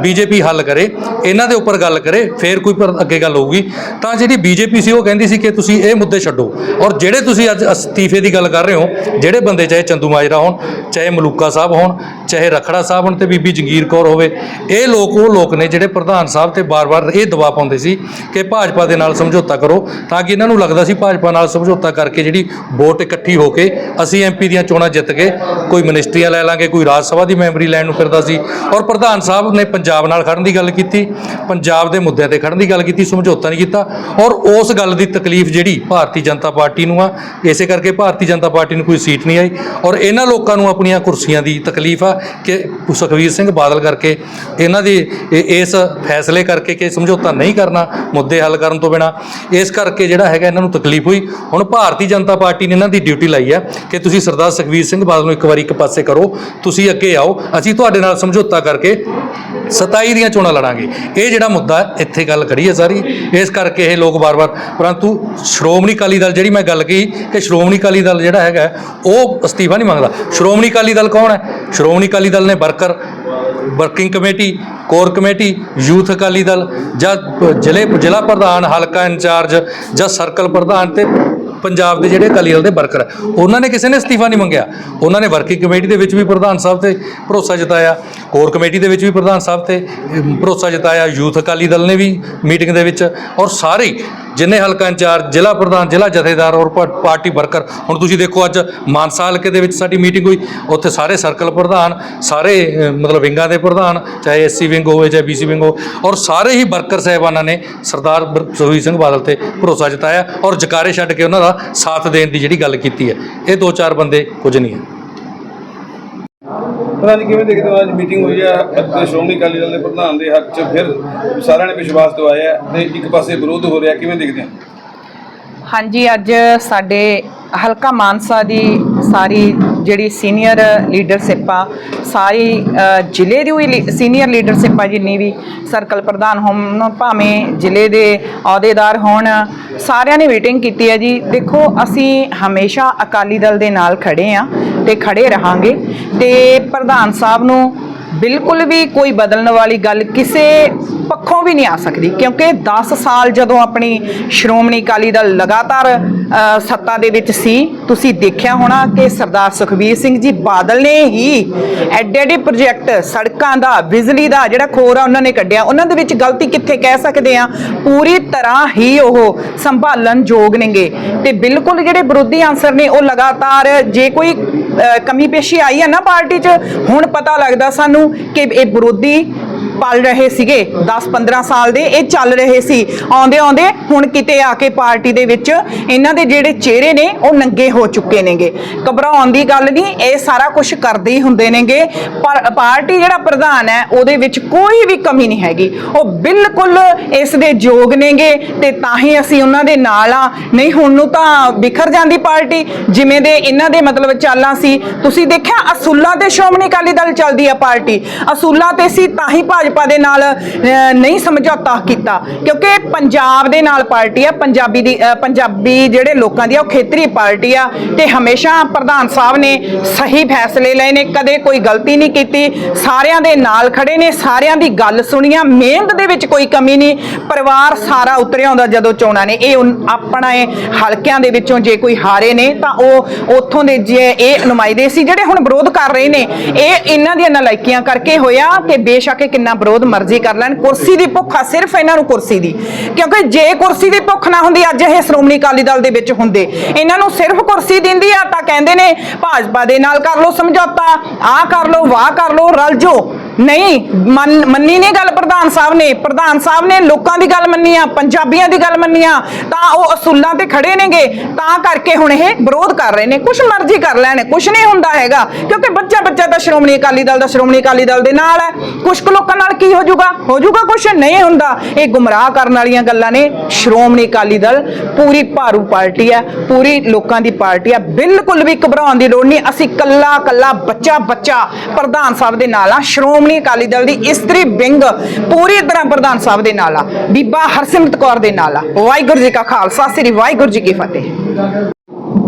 ਬੀਜੇਪੀ ਹੱਲ ਕਰੇ, ਇਹਨਾਂ ਦੇ ਉੱਪਰ ਗੱਲ ਕਰੇ, ਫਿਰ ਕੋਈ ਅੱਗੇ ਗੱਲ ਹੋਊਗੀ। ਤਾਂ ਜਿਹੜੀ ਬੀਜੇਪੀ ਸੀ ਉਹ ਕਹਿੰਦੀ ਸੀ ਕਿ ਤੁਸੀਂ ਇਹ ਮੁੱਦੇ ਛੱਡੋ ਔਰ ਜਿਹੜੇ ਤੁਸੀਂ ਅੱਜ ਅਸਤੀਫੇ ਦੀ ਗੱਲ ਕਰ ਰਹੇ ਹੋ, ਜਿਹੜੇ ਬੰਦੇ ਚਾਹੇ ਚੰਦੂ ਮਾਜਰਾ ਹੋਣ, ਚਾਹੇ ਮਲੂਕਾ ਸਾਹਿਬ ਹੋਣ ਚਾਹੇ ਰਖੜਾ ਸਾਹਿਬ ਹਨ ਤੇ ਬੀਬੀ ਜਗੀਰ ਕੌਰ ਹੋਵੇ, ਇਹ ਲੋਕ ਉਹ ਲੋਕ ਨੇ ਜਿਹੜੇ ਪ੍ਰਧਾਨ ਸਾਹਿਬ ਤੇ ਬਾਰ-ਬਾਰ ਇਹ ਦਬਾਅ ਪਾਉਂਦੇ ਸੀ ਕਿ ਭਾਜਪਾ ਦੇ ਨਾਲ ਸਮਝੌਤਾ ਕਰੋ ਤਾਂ ਕਿ ਇਹਨਾਂ ਨੂੰ ਲੱਗਦਾ ਸੀ ਭਾਜਪਾ ਨਾਲ ਸਮਝੌਤਾ ਕਰਕੇ ਜਿਹੜੀ ਵੋਟ ਇਕੱਠੀ ਹੋ ਕੇ ਅਸੀਂ ਐਮਪੀ ਦੀਆਂ ਚੋਣਾਂ ਜਿੱਤ ਕੇ ਕੋਈ ਮਿਨਿਸਟਰੀਆਂ ਲੈ ਲਾਂਗੇ, ਕੋਈ ਰਾਜ ਸਭਾ ਦੀ ਮੈਂਬਰੀ ਲੈਣ ਨੂੰ ਫਿਰਦਾ ਸੀ। ਔਰ ਪ੍ਰਧਾਨ ਸਾਹਿਬ ਨੇ ਪੰਜਾਬ ਨਾਲ ਖੜਨ ਦੀ ਗੱਲ ਕੀਤੀ, ਪੰਜਾਬ ਦੇ ਮੁੱਦਿਆਂ ਤੇ ਖੜਨ ਦੀ ਗੱਲ ਕੀਤੀ, ਸਮਝੌਤਾ ਨਹੀਂ ਕੀਤਾ ਔਰ ਉਸ ਗੱਲ ਦੀ ਤਕਲੀਫ ਜਿਹੜੀ ਭਾਰਤੀ ਜਨਤਾ ਪਾਰਟੀ ਨੂੰ ਆ, ਇਸੇ ਕਰਕੇ ਭਾਰਤੀ ਜਨਤਾ ਪਾਰਟੀ ਨੂੰ ਕੋਈ ਸੀਟ ਨਹੀਂ ਆਈ ਔਰ ਇਹਨਾਂ ਲੋਕਾਂ ਨੂੰ ਆਪਣੀਆਂ ਕੁਰਸੀਆਂ ਦੀ ਤਕਲੀਫ ਆ ਕਿ ਸੁਖਵੀਰ ਸਿੰਘ ਬਾਦਲ ਕਰਕੇ ਇਹਨਾਂ ਦੀ ਇਸ ਫੈਸਲੇ ਕਰਕੇ ਕਿ ਸਮਝੌਤਾ ਨਹੀਂ ਕਰਨਾ, ਮੁੱਦੇ ਹੱਲ ਕਰਨ ਤੋਂ ਬਿਨਾ, ਇਸ ਕਰਕੇ ਜਿਹੜਾ ਹੈਗਾ ਇਹਨਾਂ ਨੂੰ ਤਕਲੀਫ ਹੋਈ। ਹੁਣ ਭਾਰਤੀ ਜਨਤਾ ਪਾਰਟੀ ਨੇ ਇਹਨਾਂ ਦੀ ਡਿਊਟੀ ਲਾਈ ਹੈ ਕਿ ਤੁਸੀਂ ਸਰਦਾਰ ਸੁਖਵੀਰ ਸਿੰਘ ਬਾਦਲ ਨੂੰ ਇੱਕ ਵਾਰੀ ਇੱਕ ਪਾਸੇ ਕਰੋ, ਤੁਸੀਂ ਅੱਗੇ ਆਓ, ਅਸੀਂ ਤੁਹਾਡੇ ਨਾਲ ਸਮਝੌਤਾ ਕਰਕੇ 27 ਦੀਆਂ ਚੋਣਾਂ ਲੜਾਂਗੇ। ਇਹ ਜਿਹੜਾ ਮੁੱਦਾ ਇੱਥੇ ਗੱਲ ਕਰੀ ਹੈ ਸਾਰੀ, ਇਸ ਕਰਕੇ ਇਹ ਲੋਕ ਵਾਰ-ਵਾਰ, ਪਰੰਤੂ ਸ਼੍ਰੋਮਣੀ ਅਕਾਲੀ ਦਲ ਜਿਹੜੀ ਮੈਂ ਗੱਲ ਕਹੀ ਕਿ ਸ਼੍ਰੋਮਣੀ ਅਕਾਲੀ ਦਲ ਜਿਹੜਾ ਹੈਗਾ, ਉਹ ਅਸਤੀਫਾ ਨਹੀਂ ਮੰਗਦਾ। ਸ਼੍ਰੋਮਣੀ ਅਕਾਲੀ ਦਲ ਕੌਣ ਹੈ? ਸ਼੍ਰੋਮਣੀ ਅਕਾਲੀ ਦਲ ਨੇ worker, working committee, core committee, youth Akali Dal ਜਾਂ ਜ਼ਿਲ੍ਹੇ, ਜ਼ਿਲ੍ਹਾ ਪ੍ਰਧਾਨ, ਹਲਕਾ ਇੰਚਾਰਜ ਜਾਂ ਸਰਕਲ ਪ੍ਰਧਾਨ ਤੇ ਪੰਜਾਬ ਦੇ ਜਿਹੜੇ ਅਕਾਲੀ ਦਲ ਦੇ ਵਰਕਰ ਉਹਨਾਂ ਨੇ ਕਿਸੇ ਨੇ ਅਸਤੀਫਾ ਨਹੀਂ ਮੰਗਿਆ। ਉਹਨਾਂ ਨੇ ਵਰਕਿੰਗ ਕਮੇਟੀ ਦੇ ਵਿੱਚ ਵੀ ਪ੍ਰਧਾਨ ਸਾਹਿਬ ਤੇ ਭਰੋਸਾ ਜਤਾਇਆ, ਕੋਰ ਕਮੇਟੀ ਦੇ ਵਿੱਚ ਵੀ ਪ੍ਰਧਾਨ ਸਾਹਿਬ ਤੇ ਭਰੋਸਾ ਜਤਾਇਆ, ਯੂਥ ਅਕਾਲੀ ਦਲ ਨੇ ਵੀ ਮੀਟਿੰਗ ਦੇ ਵਿੱਚ ਔਰ ਸਾਰੇ ਜਿੰਨੇ ਹਲਕਾ ਇੰਚਾਰਜ, ਜ਼ਿਲ੍ਹਾ ਪ੍ਰਧਾਨ, ਜ਼ਿਲ੍ਹਾ ਜਥੇਦਾਰ ਔਰ ਪਾ- ਪਾਰਟੀ ਵਰਕਰ, ਹੁਣ ਤੁਸੀਂ ਦੇਖੋ ਅੱਜ ਮਾਨਸਾ ਹਲਕੇ ਦੇ ਵਿੱਚ ਸਾਡੀ ਮੀਟਿੰਗ ਹੋਈ, ਉੱਥੇ ਸਾਰੇ ਸਰਕਲ ਪ੍ਰਧਾਨ, ਸਾਰੇ ਮਤਲਬ ਵਿੰਗਾਂ ਦੇ ਪ੍ਰਧਾਨ, ਚਾਹੇ ਐਸਸੀ ਵਿੰਗ ਹੋਵੇ, ਚਾਹੇ ਬੀਸੀ ਵਿੰਗ ਹੋਵੇ, ਔਰ ਸਾਰੇ ਹੀ ਵਰਕਰ ਸਾਹਿਬਾਨਾਂ ਨੇ ਸਰਦਾਰ ਬਰ- ਸੁਖਬੀਰ ਸਿੰਘ ਬਾਦਲ ਤੇ ਭਰੋਸਾ ਜਤਾਇਆ ਔਰ ਜਕਾਰੇ ਛੱਡ ਕੇ ਉਹਨਾਂ ਦਾ ਸਾਥ ਦੇਣ ਦੀ ਜਿਹੜੀ ਗੱਲ ਕੀਤੀ ਹੈ ਇਹ ਦੋ ਚਾਰ ਬੰਦੇ ਕੁਝ ਨਹੀਂ ਹੈ। ਪਤਾ ਨਹੀਂ ਕਿਵੇਂ ਦੇਖਦੇ ਹੋ ਅੱਜ ਮੀਟਿੰਗ ਹੋਈ ਹੈ ਅਤੇ ਸ਼੍ਰੋਮਣੀ ਅਕਾਲੀ ਦਲ ਦੇ ਪ੍ਰਧਾਨ ਦੇ ਹੱਕ 'ਚ ਫਿਰ ਸਾਰਿਆਂ ਨੇ ਵਿਸ਼ਵਾਸ ਦਿਵਾਇਆ ਤੇ ਇੱਕ ਪਾਸੇ ਵਿਰੋਧ ਹੋ ਰਿਹਾ ਕਿਵੇਂ ਦੇਖਦੇ ਹੋ? ਹਾਂਜੀ ਅੱਜ ਸਾਡੇ ਹਲਕਾ ਮਾਨਸਾ ਦੀ ਸਾਰੀ ਜਿਹੜੀ ਸੀਨੀਅਰ ਲੀਡਰਸ਼ਿਪ ਆ, ਸਾਰੀ ਜ਼ਿਲ੍ਹੇ ਦੀ ਵੀ ਸੀਨੀਅਰ ਲੀਡਰਸ਼ਿਪ ਆ ਜਿੰਨੀ ਵੀ ਸਰਕਲ ਪ੍ਰਧਾਨ ਹੋਣ ਭਾਵੇਂ ਜ਼ਿਲ੍ਹੇ ਦੇ ਅਹੁਦੇਦਾਰ ਹੋਣ, ਸਾਰਿਆਂ ਨੇ ਮੀਟਿੰਗ ਕੀਤੀ ਹੈ ਜੀ। ਦੇਖੋ, ਅਸੀਂ ਹਮੇਸ਼ਾ ਅਕਾਲੀ ਦਲ ਦੇ ਨਾਲ ਖੜੇ ਆ ਤੇ ਖੜੇ ਰਹਾਂਗੇ ਤੇ ਪ੍ਰਧਾਨ ਸਾਹਿਬ ਨੂੰ ਬਿਲਕੁਲ ਵੀ ਕੋਈ ਬਦਲਣ ਵਾਲੀ ਗੱਲ ਕਿਸੇ ਪੱਖੋਂ ਵੀ ਨਹੀਂ ਆ ਸਕਦੀ, ਕਿਉਂਕਿ 10 ਸਾਲ ਜਦੋਂ ਆਪਣੀ ਸ਼੍ਰੋਮਣੀ ਅਕਾਲੀ ਦਲ ਲਗਾਤਾਰ ਸੱਤਾ ਦੇ ਵਿੱਚ ਸੀ, ਤੁਸੀਂ ਦੇਖਿਆ ਹੋਣਾ ਕਿ ਸਰਦਾਰ ਸੁਖਬੀਰ ਸਿੰਘ ਜੀ ਬਾਦਲ ਨੇ ਹੀ ਐਡੇ ਐਡੇ ਪ੍ਰੋਜੈਕਟ ਸੜਕਾਂ ਦਾ, ਬਿਜਲੀ ਦਾ ਜਿਹੜਾ ਖੋਰ ਆ ਉਹਨਾਂ ਨੇ ਕੱਢਿਆ, ਉਹਨਾਂ ਦੇ ਵਿੱਚ ਗਲਤੀ ਕਿੱਥੇ ਕਹਿ ਸਕਦੇ ਆ ਪੂਰੀ ਤਰ੍ਹਾਂ ਹੀ ਉਹ ਸੰਭਾਲਣ ਯੋਗ ਨੇਗੇ। ਤੇ ਬਿਲਕੁਲ ਜਿਹੜੇ ਵਿਰੋਧੀ ਆਂਸਰ ਨੇ ਉਹ ਲਗਾਤਾਰ ਜੇ ਕੋਈ ਕਮੀ ਪੇਸ਼ੀ ਆਈ ਹੈ ਨਾ ਪਾਰਟੀ 'ਚ ਹੁਣ ਪਤਾ ਲੱਗਦਾ ਸਾਨੂੰ ਕਿ ਇਹ ਵਿਰੋਧੀ ਪਲ ਰਹੇ ਸੀਗੇ 10-15 ਸਾਲ ਦੇ, ਇਹ ਚੱਲ ਰਹੇ ਸੀ। ਆਉਂਦੇ ਆਉਂਦੇ ਹੁਣ ਕਿਤੇ ਆ ਕੇ ਪਾਰਟੀ ਦੇ ਵਿੱਚ ਇਹਨਾਂ ਦੇ ਜਿਹੜੇ ਚਿਹਰੇ ਨੇ, ਉਹ ਨੰਗੇ ਹੋ ਚੁੱਕੇ ਨੇਗੇ। ਘਬਰਾਉਣ ਦੀ ਗੱਲ ਨਹੀਂ, ਇਹ ਸਾਰਾ ਕੁਝ ਕਰਦੇ ਹੀ ਹੁੰਦੇ ਨੇਗੇ। ਪਰ ਪਾਰਟੀ ਜਿਹੜਾ ਪ੍ਰਧਾਨ ਹੈ, ਉਹਦੇ ਵਿੱਚ ਕੋਈ ਵੀ ਕਮੀ ਨਹੀਂ ਹੈਗੀ। ਉਹ ਬਿਲਕੁਲ ਇਸ ਦੇ ਯੋਗ ਨੇਗੇ ਤੇ ਤਾਂ ਹੀ ਅਸੀਂ ਉਹਨਾਂ ਦੇ ਨਾਲ ਆ ਨਹੀਂ, ਹੁਣ ਨੂੰ ਤਾਂ ਬਿਖਰ ਜਾਂਦੀ ਪਾਰਟੀ। ਜਿਵੇਂ ਦੇ ਇਹਨਾਂ ਦੇ ਮਤਲਬ ਚਾਲਾਂ ਸੀ। ਤੁਸੀਂ ਦੇਖਿਆ, ਅਸੂਲਾਂ ਤੇ ਸ਼੍ਰੋਮਣੀ ਅਕਾਲੀ ਦਲ ਚੱਲਦੀ ਆ ਪਾਰਟੀ। ਅਸੂਲਾਂ ਤੇ ਸੀ, ਤਾਂ ਹੀ ਭਾਜਪਾ ਦੇ ਨਾਲ ਨਹੀਂ ਸਮਝੌਤਾ ਕੀਤਾ। ਕਿਉਂਕਿ ਪੰਜਾਬ ਦੇ ਨਾਲ ਪਾਰਟੀ ਆ, ਪੰਜਾਬੀ ਦੀ ਪੰਜਾਬੀ ਜਿਹੜੇ ਲੋਕਾਂ ਦੀ ਆ, ਉਹ ਖੇਤਰੀ ਪਾਰਟੀ ਆ ਤੇ ਹਮੇਸ਼ਾ ਪ੍ਰਧਾਨ ਸਾਹਿਬ ਨੇ ਸਹੀ ਫੈਸਲੇ ਲਏ ਨੇ, ਕਦੇ ਕੋਈ ਗਲਤੀ ਨਹੀਂ ਕੀਤੀ। ਸਾਰਿਆਂ ਦੇ ਨਾਲ ਖੜੇ ਨੇ, ਸਾਰਿਆਂ ਦੀ ਗੱਲ ਸੁਣੀਆਂ, ਮਿਹਨਤ ਦੇ ਵਿੱਚ ਕੋਈ ਕਮੀ ਨਹੀਂ। ਪਰਿਵਾਰ ਸਾਰਾ ਉਤਰਿਆ ਹੁੰਦਾ ਜਦੋਂ ਚੋਣਾਂ ਨੇ। ਇਹ ਆਪਣਾ ਇਹ ਹਲਕਿਆਂ ਦੇ ਵਿੱਚੋਂ ਜੇ ਕੋਈ ਹਾਰੇ ਨੇ, ਤਾਂ ਉਹ ਉੱਥੋਂ ਦੇ ਜੇ ਇਹ ਨੁਮਾਇੰਦੇ ਸੀ, ਜਿਹੜੇ ਹੁਣ ਵਿਰੋਧ ਕਰ ਰਹੇ ਨੇ, ਇਹ ਇਹਨਾਂ ਦੀਆਂ ਨਲਾਇਕੀਆਂ ਕਰਕੇ ਹੋਇਆ ਕਿ ਬੇਸ਼ੱਕ ਇਹ ਕਿੰਨਾ ਵਿਰੋਧ ਮਰਜ਼ੀ ਕਰ ਲੈਣ, ਕੁਰਸੀ ਦੀ ਭੁੱਖ ਆ ਸਿਰਫ ਇਹਨਾਂ ਨੂੰ ਕੁਰਸੀ ਦੀ। ਕਿਉਂਕਿ ਜੇ ਕੁਰਸੀ ਦੀ ਭੁੱਖ ਨਾ ਹੁੰਦੀ, ਅੱਜ ਇਹ ਸ਼੍ਰੋਮਣੀ ਅਕਾਲੀ ਦਲ ਦੇ ਵਿੱਚ ਹੁੰਦੇ। ਇਹਨਾਂ ਨੂੰ ਸਿਰਫ ਕੁਰਸੀ ਦਿੰਦੀ ਆ ਤਾਂ ਕਹਿੰਦੇ ਨੇ, ਭਾਜਪਾ ਦੇ ਨਾਲ ਕਰ ਲਓ ਸਮਝੌਤਾ, ਆਹ ਕਰ ਲਓ, ਵਾਹ ਕਰ ਲਓ, ਰਲ ਜੋ। ਨਹੀਂ, ਮੰਨ- ਮੰਨੀ ਨਹੀਂ ਗੱਲ ਪ੍ਰਧਾਨ ਸਾਹਿਬ ਨੇ। ਪ੍ਰਧਾਨ ਸਾਹਿਬ ਨੇ ਲੋਕਾਂ ਦੀ ਗੱਲ ਮੰਨੀ ਆ, ਪੰਜਾਬੀਆਂ ਦੀ ਗੱਲ ਮੰਨੀ ਆ। ਤਾਂ ਉਹ ਅਸੂਲਾਂ ਤੇ ਖੜੇ ਨੇਗੇ। ਤਾਂ ਕਰਕੇ ਹੁਣ ਇਹ ਵਿਰੋਧ ਕਰ ਰਹੇ ਨੇ। ਕੁਛ ਮਰਜ਼ੀ ਕਰ ਲੈਣ। ਕੁਛ ਨਹੀਂ ਹੁੰਦਾ ਹੈਗਾ। ਕਿਉਂਕਿ ਬੱਚਾ ਬੱਚਾ ਤਾਂ ਸ਼੍ਰੋਮਣੀ ਅਕਾਲੀ ਦਲ ਦਾ, ਸ਼੍ਰੋਮਣੀ ਅਕਾਲੀ ਦਲ ਦੇ ਨਾਲ ਹੈ। ਕੁਛ ਕੁ ਲੋਕਾਂ ਨਾਲ ਕੀ ਹੋ ਜਾਊਗਾ? ਹੋ ਜਾਊਗਾ ਕੁਛ? ਨਹੀਂ ਹੁੰਦਾ। ਇਹ ਗੁੰਮਰਾਹ ਕਰਨ ਵਾਲੀਆਂ ਗੱਲਾਂ ਨੇ। ਸ਼੍ਰੋਮਣੀ ਅਕਾਲੀ ਦਲ ਪੂਰੀ ਭਾਰੂ ਪਾਰਟੀ ਹੈ। ਪੂਰੀ ਲੋਕਾਂ ਦੀ ਪਾਰਟੀ ਹੈ। ਬਿਲਕੁਲ ਵੀ ਘਬਰਾਉਣ ਦੀ ਲੋੜ ਨਹੀਂ। ਅਸੀਂ ਕੱਲਾ ਕੱਲਾ ਬੱਚਾ ਬੱਚਾ ਪ੍ਰਧਾਨ ਸਾਹਿਬ ਦੇ ਨਾਲ ਆ। ਸ਼੍ਰੋਮਣੀ ਅਕਾਲੀ ਦਲ ਦੀ ਇਸਤਰੀ ਵਿੰਗ ਪੂਰੀ ਤਰ੍ਹਾਂ ਪ੍ਰਧਾਨ ਸਾਹਿਬ ਦੇ ਨਾਲ ਆ। ਬੀਬਾ ਹਰਸਿਮਰਤ ਕੌਰ ਦੇ ਨਾਲ ਆ। ਵਾਹਿਗੁਰੂ ਜੀ ਕਾ ਖਾਲਸਾ ਸ੍ਰੀ ਵਾਹਿਗੁਰੂ ਜੀ ਕੀ ਫਤਿਹ।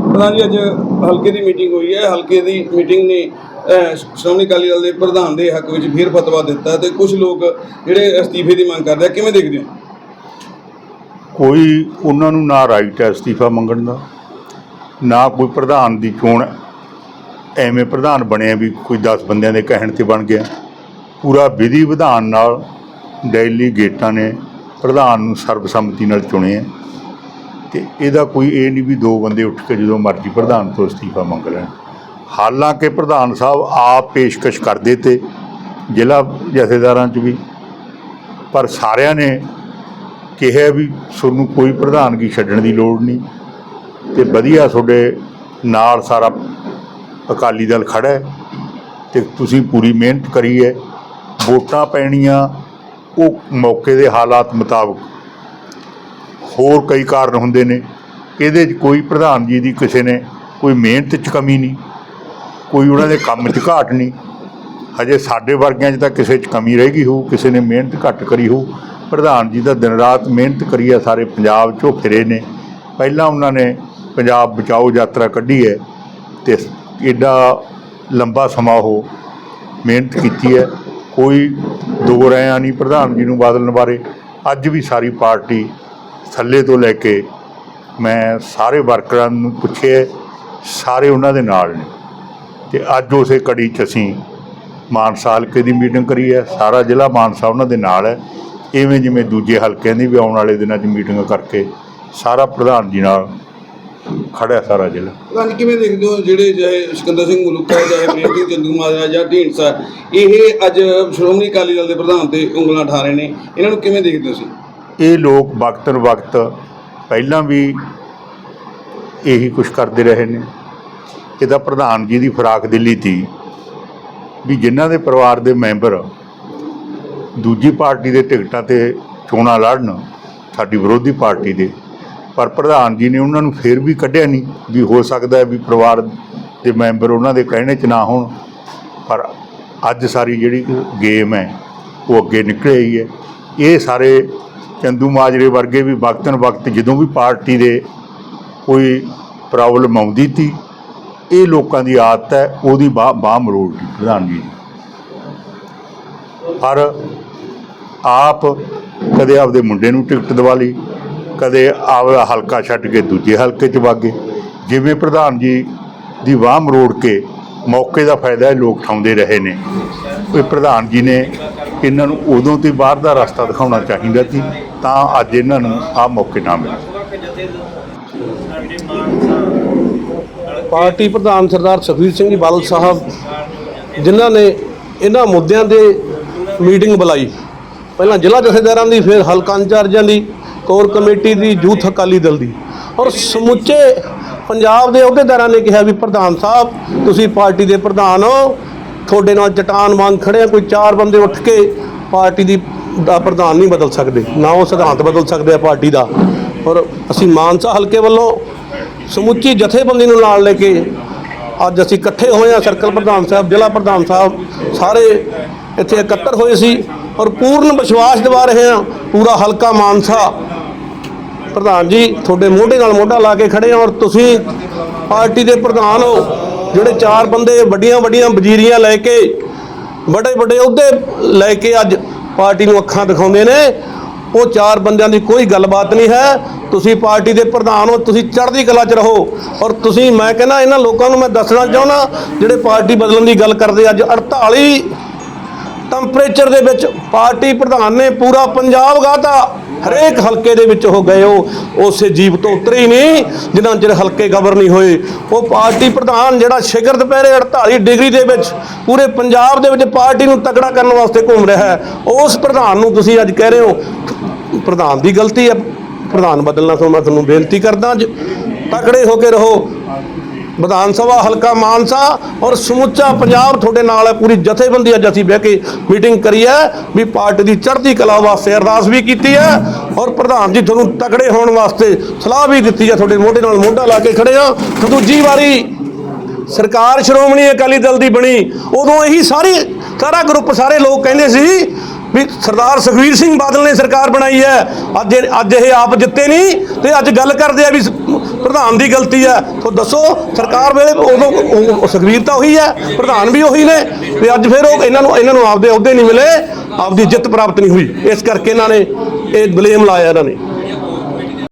ਪ੍ਰਧਾਨ ਜੀ ਅੱਜ ਹਲਕੇ ਦੀ ਮੀਟਿੰਗ ਹੋਈ ਹੈ। ਹਲਕੇ ਦੀ ਮੀਟਿੰਗ ਨੇ ਸ਼੍ਰੋਮਣੀ ਅਕਾਲੀ ਦਲ ਦੇ ਪ੍ਰਧਾਨ ਦੇ ਹੱਕ ਵਿੱਚ ਫਿਰ ਫਤਵਾ ਦਿੱਤਾ ਤੇ ਕੁਝ ਲੋਕ ਜਿਹੜੇ ਅਸਤੀਫੇ ਦੀ ਮੰਗ ਕਰਦੇ ਆ ਕਿਵੇਂ ਦੇਖਦੇ ਹੋ? ਕੋਈ ਉਹਨਾਂ ਨੂੰ ਨਾ ਰਾਈਟ ਹੈ ਅਸਤੀਫਾ ਮੰਗਣ ਦਾ ਨਾ ਕੋਈ ਪ੍ਰਧਾਨ ਦੀ ਚੋਣ ਐਵੇਂ ਪ੍ਰਧਾਨ ਬਣਿਆ ਵੀ ਕੋਈ 10 ਬੰਦਿਆਂ ਦੇ ਕਹਿਣ ਤੇ ਬਣ ਗਿਆ। ਪੂਰਾ ਵਿਧੀ ਵਿਧਾਨ ਨਾਲ ਡੈਲੀਗੇਟਾਂ ਨੇ ਪ੍ਰਧਾਨ ਨੂੰ ਸਰਬਸੰਮਤੀ ਨਾਲ ਚੁਣਿਆ ਤੇ ਇਹਦਾ ਕੋਈ ਇਹ ਨਹੀਂ ਵੀ ਦੋ ਬੰਦੇ ਉੱਠ ਕੇ ਜਦੋਂ ਮਰਜ਼ੀ ਪ੍ਰਧਾਨ ਤੋਂ ਅਸਤੀਫਾ ਮੰਗ ਲੈਣ। ਹਾਲਾਂਕਿ ਪ੍ਰਧਾਨ ਸਾਹਿਬ ਆਪ ਪੇਸ਼ਕਸ਼ ਕਰਦੇ ਤੇ ਜ਼ਿਲ੍ਹਾ ਜਥੇਦਾਰਾਂ 'ਚ ਵੀ, ਪਰ ਸਾਰਿਆਂ ਨੇ ਕਿਹਾ ਵੀ ਤੁਹਾਨੂੰ ਕੋਈ ਪ੍ਰਧਾਨਗੀ ਛੱਡਣ ਦੀ ਲੋੜ ਨਹੀਂ। ਤੇ ਵਧੀਆ ਤੁਹਾਡੇ ਨਾਲ ਸਾਰਾ ਅਕਾਲੀ ਦਲ ਖੜਾ ਹੈ ਤੇ ਤੁਸੀਂ ਪੂਰੀ ਮਿਹਨਤ ਕਰੀ ਹੈ। ਵੋਟਾਂ ਪੈਣੀਆਂ, ਉਹ ਮੌਕੇ ਦੇ ਹਾਲਾਤ ਮੁਤਾਬਕ ਹੋਰ ਕਈ ਕਾਰਨ ਹੁੰਦੇ ਨੇ। ਇਹਦੇ 'ਚ ਕੋਈ ਪ੍ਰਧਾਨ ਜੀ ਦੀ ਕਿਸੇ ਨੇ ਕੋਈ ਮਿਹਨਤ 'ਚ ਕਮੀ ਨਹੀਂ, ਕੋਈ ਉਹਨਾਂ ਦੇ ਕੰਮ 'ਚ ਘਾਟ ਨਹੀਂ। ਹਜੇ ਸਾਡੇ ਵਰਗਿਆਂ 'ਚ ਤਾਂ ਕਿਸੇ 'ਚ ਕਮੀ ਰਹਿ ਗਈ ਹੋਊ, ਕਿਸੇ ਨੇ ਮਿਹਨਤ ਘੱਟ ਕਰੀ ਹੋਊ। ਪ੍ਰਧਾਨ ਜੀ ਦਾ ਦਿਨ ਰਾਤ ਮਿਹਨਤ ਕਰੀ ਆ, ਸਾਰੇ ਪੰਜਾਬ 'ਚੋਂ ਫਿਰੇ ਨੇ। ਪਹਿਲਾਂ ਉਹਨਾਂ ਨੇ ਪੰਜਾਬ ਬਚਾਓ ਯਾਤਰਾ ਕੱਢੀ ਹੈ ਤੇ ਐਡਾ ਲੰਬਾ ਸਮਾਂ ਉਹ ਮਿਹਨਤ ਕੀਤੀ ਹੈ। ਕੋਈ ਦੋ ਰਿਆਂ ਨਹੀਂ ਪ੍ਰਧਾਨ ਜੀ ਨੂੰ ਬਦਲਣ ਬਾਰੇ। ਅੱਜ ਵੀ ਸਾਰੀ ਪਾਰਟੀ ਥੱਲੇ ਤੋਂ ਲੈ ਕੇ ਮੈਂ ਸਾਰੇ ਵਰਕਰਾਂ ਨੂੰ ਪੁੱਛਿਆ ਸਾਰੇ ਉਹਨਾਂ ਦੇ ਨਾਲ ਨੇ। ਤੇ ਅੱਜ ਉਸੇ ਕੜੀ 'ਚ ਅਸੀਂ ਮਾਨਸਾ ਹਲਕੇ ਦੀ ਮੀਟਿੰਗ ਕਰੀ ਹੈ, ਸਾਰਾ ਜ਼ਿਲ੍ਹਾ ਮਾਨਸਾ ਉਹਨਾਂ ਦੇ ਨਾਲ ਹੈ। ਇਵੇਂ ਜਿਵੇਂ ਦੂਜੇ ਹਲਕਿਆਂ ਦੀ ਵੀ ਆਉਣ ਵਾਲੇ ਦਿਨਾਂ 'ਚ ਮੀਟਿੰਗ ਕਰਕੇ ਸਾਰਾ ਪ੍ਰਧਾਨ ਜੀ ਨਾਲ ਖੜਿਆ ਸਾਰਾ ਜ਼ਿਲ੍ਹਾ। ਜੀ ਕਿਵੇਂ ਦੇਖਦੇ ਹੋ ਜਿਹੜੇ ਚਾਹੇ ਸਿਕੰਦਰ ਸਿੰਘ ਮਲੂਕਾ ਚਾਹੇ ਪ੍ਰੀਤ ਸਿੰਘ ਚੰਦੂਮਾਜਰਾ ਜਾਂ ਢੀਂਡਸਾ ਇਹ ਅੱਜ ਸ਼੍ਰੋਮਣੀ ਅਕਾਲੀ ਦਲ ਦੇ ਪ੍ਰਧਾਨ ਤੇ ਉਂਗਲਾਂ ਠਾ ਰਹੇ ਨੇ। ਇਹਨਾਂ ਨੂੰ ਕਿਵੇਂ ਦੇਖਦੇ ਹੋ ਤੁਸੀਂ? ਇਹ ਲੋਕ ਵਕਤਨ ਵਕਤ ਪਹਿਲਾਂ ਵੀ ਇਹੀ ਕੁਝ ਕਰਦੇ ਰਹੇ ਨੇ। ਇਹਦਾ ਪ੍ਰਧਾਨ ਜੀ ਦੀ ਫਰਾਕ ਦਿੱਲੀ ਤੀ ਵੀ ਜਿਨ੍ਹਾਂ ਦੇ ਪਰਿਵਾਰ ਦੇ ਮੈਂਬਰ ਦੂਜੀ ਪਾਰਟੀ ਦੇ ਟਿਕਟਾਂ ਤੇ ਚੋਣਾਂ ਲੜਨ ਸਾਡੀ ਵਿਰੋਧੀ ਪਾਰਟੀ ਦੇ ਪਰ ਪ੍ਰਧਾਨ ਜੀ ਨੇ ਉਹਨਾਂ ਨੂੰ ਫੇਰ ਵੀ ਕੱਢਿਆ ਨਹੀਂ ਵੀ ਹੋ ਸਕਦਾ ਹੈ ਵੀ ਪਰਿਵਾਰ ਦੇ ਮੈਂਬਰ ਉਹਨਾਂ ਦੇ ਕਹਿਣੇ 'ਚ ਨਾ ਹੋਣ। ਪਰ ਅੱਜ ਸਾਰੀ ਜਿਹੜੀ ਗੇਮ ਹੈ, ਉਹ ਅੱਗੇ ਨਿਕਲ ਆਈ ਹੈ। ਇਹ ਸਾਰੇ ਚੰਦੂ ਮਾਜਰੇ ਵਰਗੇ ਵੀ ਵਕਤਨ ਵਕਤ ਜਦੋਂ ਵੀ ਪਾਰਟੀ ਦੇ ਕੋਈ ਪ੍ਰੋਬਲਮ ਆਉਂਦੀ ਤੀ ਇਹ ਲੋਕਾਂ ਦੀ ਆਦਤ ਹੈ, ਉਹਦੀ ਬਾਹ ਬਾਹ ਮਰੋੜਦੀ ਪ੍ਰਧਾਨ ਜੀ ਪਰ ਆਪ ਕਦੇ ਆਪਦੇ ਮੁੰਡੇ ਨੂੰ ਟਿਕਟ ਦਿਵਾ ਲਈ ਕਦੇ ਆਪਦਾ ਹਲਕਾ ਛੱਡ ਕੇ ਦੂਜੇ ਹਲਕੇ 'ਚ ਵਾਗੇ ਜਿਵੇਂ ਪ੍ਰਧਾਨ ਜੀ ਦੀ ਵਾਹ ਮਰੋੜ ਕੇ ਮੌਕੇ ਦਾ ਫਾਇਦਾ ਇਹ ਲੋਕ ਠਾਉਂਦੇ ਰਹੇ ਨੇ। ਇਹ ਪ੍ਰਧਾਨ ਜੀ ਨੇ ਇਹਨਾਂ ਨੂੰ ਉਦੋਂ ਤੇ ਬਾਹਰ ਦਾ ਰਸਤਾ ਦਿਖਾਉਣਾ ਚਾਹੀਦਾ ਸੀ, ਤਾਂ ਅੱਜ ਇਹਨਾਂ ਨੂੰ ਆਹ ਮੌਕੇ ਨਾ ਮਿਲੇ। ਪਾਰਟੀ ਪ੍ਰਧਾਨ ਸਰਦਾਰ ਸੁਖਬੀਰ ਸਿੰਘ ਜੀ ਬਾਦਲ ਸਾਹਿਬ, ਜਿਨ੍ਹਾਂ ਨੇ ਇਹਨਾਂ ਮੁੱਦਿਆਂ ਦੇ ਮੀਟਿੰਗ ਬੁਲਾਈ। ਪਹਿਲਾਂ ਜ਼ਿਲ੍ਹਾ ਜਥੇਦਾਰਾਂ ਦੀ, ਫਿਰ ਹਲਕਾ ਇੰਚਾਰਜਾਂ ਦੀ ਕੋਰ ਕਮੇਟੀ ਦੀ ਯੂਥ ਅਕਾਲੀ ਦਲ ਦੀ। ਔਰ ਸਮੁੱਚੇ ਪੰਜਾਬ ਦੇ ਅਹੁਦੇਦਾਰਾਂ ਨੇ ਕਿਹਾ ਵੀ ਪ੍ਰਧਾਨ ਸਾਹਿਬ, ਤੁਸੀਂ ਪਾਰਟੀ ਦੇ ਪ੍ਰਧਾਨ ਹੋ, ਤੁਹਾਡੇ ਨਾਲ ਚਟਾਨ ਵਾਂਗ ਖੜੇ ਆ, ਕੋਈ ਚਾਰ ਬੰਦੇ ਉੱਠ ਕੇ ਪਾਰਟੀ ਦੀ ਦਾ ਪ੍ਰਧਾਨ ਨਹੀਂ ਬਦਲ ਸਕਦੇ, ਨਾ ਉਹ ਸਿਧਾਂਤ ਬਦਲ ਸਕਦੇ ਆ ਪਾਰਟੀ ਦਾ। ਔਰ ਅਸੀਂ ਮਾਨਸਾ ਹਲਕੇ ਵੱਲੋਂ ਸਮੁੱਚੀ ਜਥੇਬੰਦੀ ਨੂੰ ਨਾਲ ਲੈ ਕੇ ਅੱਜ ਅਸੀਂ ਇਕੱਠੇ ਹੋਏ ਆ ਸਰਕਲ ਪ੍ਰਧਾਨ ਸਾਹਿਬ, ਜ਼ਿਲ੍ਹਾ ਪ੍ਰਧਾਨ ਸਾਹਿਬ, ਸਾਰੇ ਇੱਥੇ ਇਕੱਤਰ ਹੋਏ ਸੀ। ਔਰ ਪੂਰਨ ਵਿਸ਼ਵਾਸ ਦਿਵਾ ਰਹੇ ਆ ਪੂਰਾ ਹਲਕਾ ਮਾਨਸਾ ਪ੍ਰਧਾਨ ਜੀ, ਤੁਹਾਡੇ ਮੋਢੇ ਨਾਲ ਮੋਢਾ ਲਾ ਕੇ ਖੜੇ ਆ ਔਰ ਤੁਸੀਂ ਪਾਰਟੀ ਦੇ ਪ੍ਰਧਾਨ ਹੋ, ਜਿਹੜੇ ਚਾਰ ਬੰਦੇ ਵੱਡੀਆਂ ਵੱਡੀਆਂ ਵਜ਼ੀਰੀਆਂ ਲੈ ਕੇ, ਵੱਡੇ ਵੱਡੇ ਅਹੁਦੇ ਲੈ ਕੇ ਅੱਜ ਪਾਰਟੀ ਨੂੰ ਅੱਖਾਂ ਦਿਖਾਉਂਦੇ ਨੇ, ਉਹ ਚਾਰ ਬੰਦਿਆਂ ਦੀ ਕੋਈ ਗੱਲਬਾਤ ਨਹੀਂ ਹੈ। ਤੁਸੀਂ ਪਾਰਟੀ ਦੇ ਪ੍ਰਧਾਨ ਹੋ, ਤੁਸੀਂ ਚੜ੍ਹਦੀ ਕਲਾ 'ਚ ਰਹੋ ਔਰ ਤੁਸੀਂ, ਮੈਂ ਕਹਿੰਦਾ ਇਹਨਾਂ ਲੋਕਾਂ ਨੂੰ ਮੈਂ ਦੱਸਣਾ ਚਾਹੁੰਦਾ, ਜਿਹੜੇ ਪਾਰਟੀ ਬਦਲਣ ਦੀ ਗੱਲ ਕਰਦੇ ਅੱਜ 48 ਟੈਂਪਰੇਚਰ ਦੇ ਵਿੱਚ ਪਾਰਟੀ ਪ੍ਰਧਾਨ ਨੇ ਪੂਰਾ ਪੰਜਾਬ ਗਾਤਾ। ਹਰੇਕ ਹਲਕੇ ਦੇ ਵਿੱਚ ਉਹ ਗਏ ਉਹ, ਉਸੇ ਜੀਪ ਤੋਂ ਉਤਰੇ ਹੀ ਨਹੀਂ ਜਿਨ੍ਹਾਂ ਚਿਰ ਹਲਕੇ ਗਵਰ ਨਹੀਂ ਹੋਏ। ਉਹ ਪਾਰਟੀ ਪ੍ਰਧਾਨ ਜਿਹੜਾ ਸ਼ਿਖਰ ਦੁਪਹਿਰੇ 48 ਡਿਗਰੀ ਦੇ ਵਿੱਚ ਪੂਰੇ ਪੰਜਾਬ ਦੇ ਵਿੱਚ ਪਾਰਟੀ ਨੂੰ ਤਕੜਾ ਕਰਨ ਵਾਸਤੇ ਘੁੰਮ ਰਿਹਾ ਹੈ, ਉਸ ਪ੍ਰਧਾਨ ਨੂੰ ਤੁਸੀਂ ਅੱਜ ਕਹਿ ਰਹੇ ਹੋ, ਪ੍ਰਧਾਨ ਦੀ ਗਲਤੀ ਹੈ, ਪ੍ਰਧਾਨ ਬਦਲਣਾ ਤੋਂ ਮੈਂ ਤੁਹਾਨੂੰ ਬੇਨਤੀ ਕਰਦਾ, ਅੱਜ ਤਕੜੇ ਹੋ ਕੇ ਰਹੋ। ਵਿਧਾਨ ਸਭਾ, ਹਲਕਾ ਮਾਨਸਾ ਔਰ ਸਮੁੱਚਾ ਪੰਜਾਬ ਤੁਹਾਡੇ ਨਾਲ ਹੈ। ਪੂਰੀ ਜਥੇਬੰਦੀ ਅੱਜ ਅਸੀਂ ਬਹਿ ਕੇ ਮੀਟਿੰਗ ਕਰੀ ਹੈ ਵੀ ਪਾਰਟੀ ਦੀ ਚੜ੍ਹਦੀ ਕਲਾ ਵਾਸਤੇ ਅਰਦਾਸ ਵੀ ਕੀਤੀ ਹੈ ਔਰ ਪ੍ਰਧਾਨ ਜੀ ਤੁਹਾਨੂੰ ਤਕੜੇ ਹੋਣ ਵਾਸਤੇ ਸਲਾਹ ਵੀ ਦਿੱਤੀ ਹੈ। ਤੁਹਾਡੇ ਮੋਢੇ ਨਾਲ ਮੋਢਾ ਲਾ ਕੇ ਖੜੇ ਆ ਦੂਜੀ ਵਾਰੀ ਸਰਕਾਰ ਸ਼੍ਰੋਮਣੀ ਅਕਾਲੀ ਦਲ ਦੀ ਬਣੀ, ਉਦੋਂ ਇਹੀ ਸਾਰੀ ਸਾਰਾ ਗਰੁੱਪ ਸਾਰੇ ਲੋਕ ਕਹਿੰਦੇ ਸੀ ਵੀ ਸਰਦਾਰ ਸੁਖਵੀਰ ਸਿੰਘ ਬਾਦਲ ਨੇ ਸਰਕਾਰ ਬਣਾਈ ਹੈ। ਅੱਜ ਅੱਜ ਇਹ ਆਪ ਜਿੱਤੇ ਨਹੀਂ ਤੇ ਅੱਜ ਗੱਲ ਕਰਦੇ ਆ ਵੀ ਪ੍ਰਧਾਨ ਦੀ ਗਲਤੀ ਹੈ। ਤੋ ਦੱਸੋ, ਸਰਕਾਰ ਵੇਲੇ ਉਦੋਂ ਉਹ- ਸੁਖਵੀਰ ਤਾਂ ਉਹੀ ਹੈ, ਪ੍ਰਧਾਨ ਵੀ ਉਹੀ ਨੇ ਤੇ ਅੱਜ ਫਿਰ ਉਹ ਇਹਨਾਂ ਨੂੰ ਇਹਨਾਂ ਨੂੰ ਆਪਦੇ ਅਹੁਦੇ ਨਹੀਂ ਮਿਲੇ, ਆਪਦੀ ਜਿੱਤ ਪ੍ਰਾਪਤ ਨਹੀਂ ਹੋਈ। ਇਸ ਕਰਕੇ ਇਹਨਾਂ ਨੇ ਇਹ ਬਲੇਮ ਲਾਇਆ ਇਹਨਾਂ ਨੇ।